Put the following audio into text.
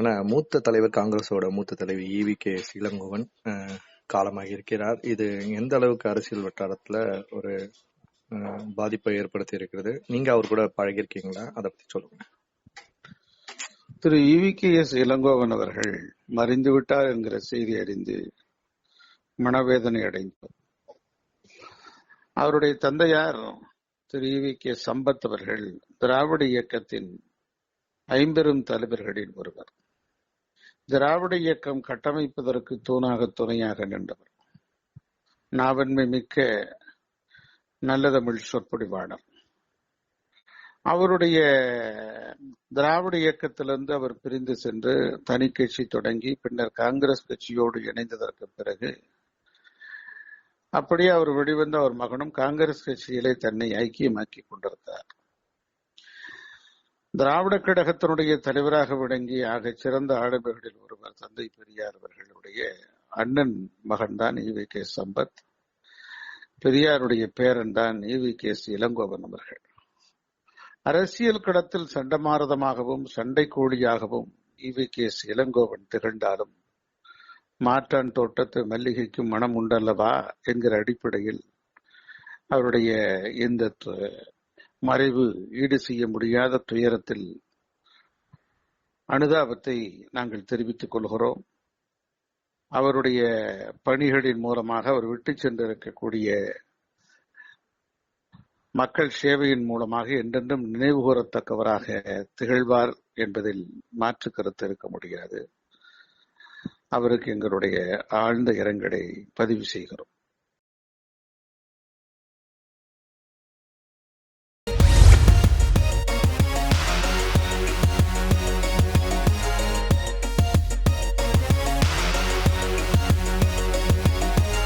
ஆனா மூத்த தலைவர் காங்கிரஸோட மூத்த தலைவர் ஈவி கே. இளங்கோவன் அஹ், இருக்கிறார். இது எந்த அளவுக்கு அரசியல் வட்டாரத்துல ஒரு அஹ், பாதிப்பை ஏற்படுத்தி இருக்கிறது? நீங்க அவர் கூட பழகிருக்கீங்களா அதை பத்தி சொல்லுங்க. Thiru E V K. S Elangovan அவர்கள் மறைந்து விட்டார் என்கிற செய்தி அறிந்து மனவேதனை அடைந்தார். அவருடைய தந்தையார் திரு இவி கே. சம்பத் அவர்கள் திராவிட இயக்கத்தின் ஐம்பெரும் தலைவர்களில் ஒருவர். திராவிட இயக்கம் கட்டமைப்பதற்கு தூணாக துணையாக நின்றவர். நாவன்மை மிக்க நல்ல தமிழ் சொற்பொழிவாளர். அவருடைய திராவிட இயக்கத்திலிருந்து அவர் பிரிந்து சென்று தனி கட்சி தொடங்கி பின்னர் காங்கிரஸ் கட்சியோடு இணைந்ததற்கு பிறகு அப்படியே அவர் வெளிவந்த அவர் மகனும் காங்கிரஸ் கட்சியிலே தன்னை ஐக்கியமாக்கி கொண்டிருந்தார். திராவிட கழகத்தினுடைய தலைவராக விளங்கி ஆக சிறந்த ஆளுமைகளில் ஒருவர் தந்தை பெரியார் அவர்களுடைய அண்ணன் மகன்தான் ஈவி கே. சம்பத். பெரியாருடைய பேரன் தான் ஈவி கே. இளங்கோவன் அவர்கள். அரசியல் களத்தில் சண்டமாரதமாகவும் சண்டை கோழியாகவும் ஈவி கே. இளங்கோவன் திகழ்ந்தாலும் மாற்றான் தோட்டத்து மல்லிகைக்கும் மனம் உண்டல்லவா என்கிற அடிப்படையில் அவருடைய இந்த மறைவு ஈடு செய்ய முடியாத துயரத்தில் அனுதாபத்தை நாங்கள் தெரிவித்துக் கொள்கிறோம். அவருடைய பணிகளின் மூலமாக அவர் விட்டு சென்றிருக்கக்கூடிய மக்கள் சேவையின் மூலமாக என்றென்றும் நினைவு கூறத்தக்கவராக திகழ்வார் என்பதில் மாற்று கருத்து இருக்க முடியாது அவருக்கு எங்களுடைய ஆழ்ந்த இரங்கலை பதிவு செய்கிறோம்.